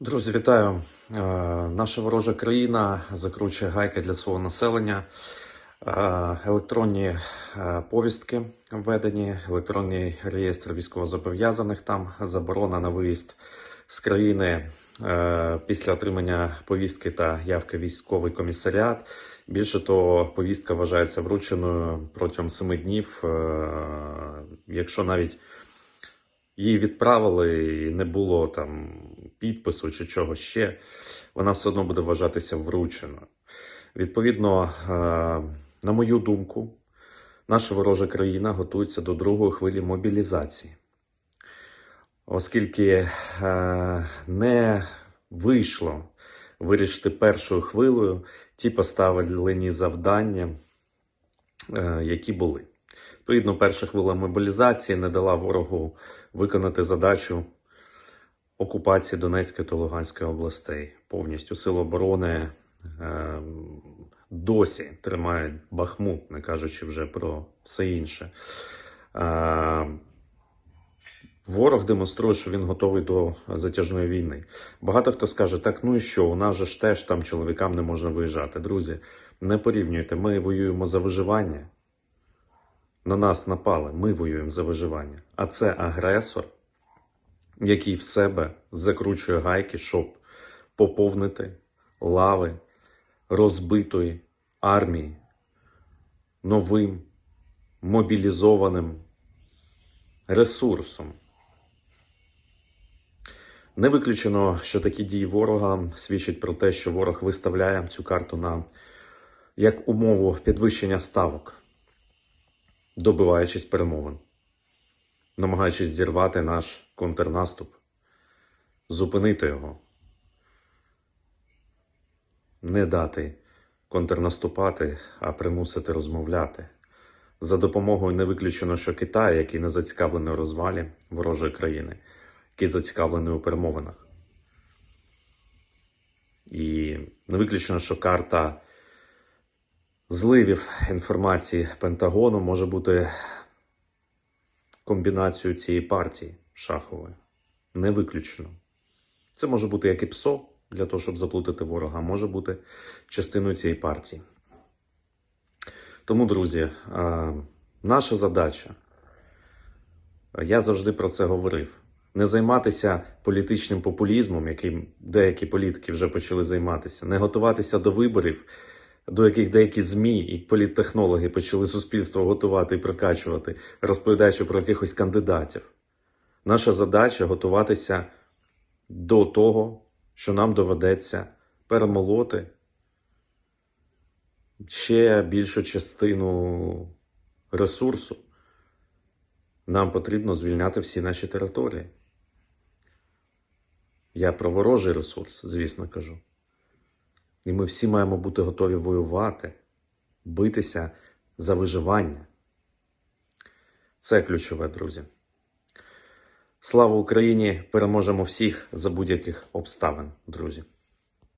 Друзі, вітаю! Е, Наша ворожа країна закручує гайки для свого населення. Е, Електронні е, повістки введені, електронний реєстр військовозобов'язаних. Там заборона на виїзд з країни після отримання повістки та явки військовий комісаріат. Більше того, повістка вважається врученою протягом семи днів, якщо навіть її відправили і не було там підпису чи чогось ще, вона все одно буде вважатися врученою. Відповідно, е, на мою думку, наша ворожа країна готується до другої хвилі мобілізації, оскільки е, не вийшло вирішити першою хвилею ті поставлені завдання, е, які були. Відповідно, перша хвиля мобілізації не дала ворогу виконати задачу окупації Донецької та Луганської областей. Повністю сили оборони е, досі тримають Бахмут, не кажучи вже про все інше. Е, Ворог демонструє, що він готовий до затяжної війни. Багато хто скаже, так ну і що, у нас же ж теж там чоловікам не можна виїжджати. Друзі, не порівнюйте, ми воюємо за виживання. На нас напали, ми воюємо за виживання. А це агресор, який в себе закручує гайки, щоб поповнити лави розбитої армії новим мобілізованим ресурсом. Не виключено, що такі дії ворога свідчать про те, що ворог виставляє цю карту на як умову підвищення ставок, добиваючись перемовин, намагаючись зірвати наш контрнаступ, зупинити його, не дати контрнаступати, а примусити розмовляти. За допомогою не виключено, що Китай, який не зацікавлений у розвалі ворожої країни, який зацікавлений у перемовинах. І не виключено, що карта зливів інформації Пентагону може бути комбінацією цієї партії шахової. Не виключено. Це може бути як і ПСО для того, щоб заплутати ворога, може бути частиною цієї партії. Тому, друзі, наша задача, я завжди про це говорив, не займатися політичним популізмом, яким деякі політики вже почали займатися, не готуватися до виборів, до яких деякі ЗМІ і політтехнологи почали суспільство готувати і прокачувати, розповідаючи про якихось кандидатів. Наша задача готуватися до того, що нам доведеться перемолоти ще більшу частину ресурсу. Нам потрібно звільняти всі наші території. Я про ворожий ресурс, звісно, кажу. І ми всі маємо бути готові воювати, битися за виживання. Це ключове, друзі. Слава Україні! Переможемо всіх за будь-яких обставин, друзі.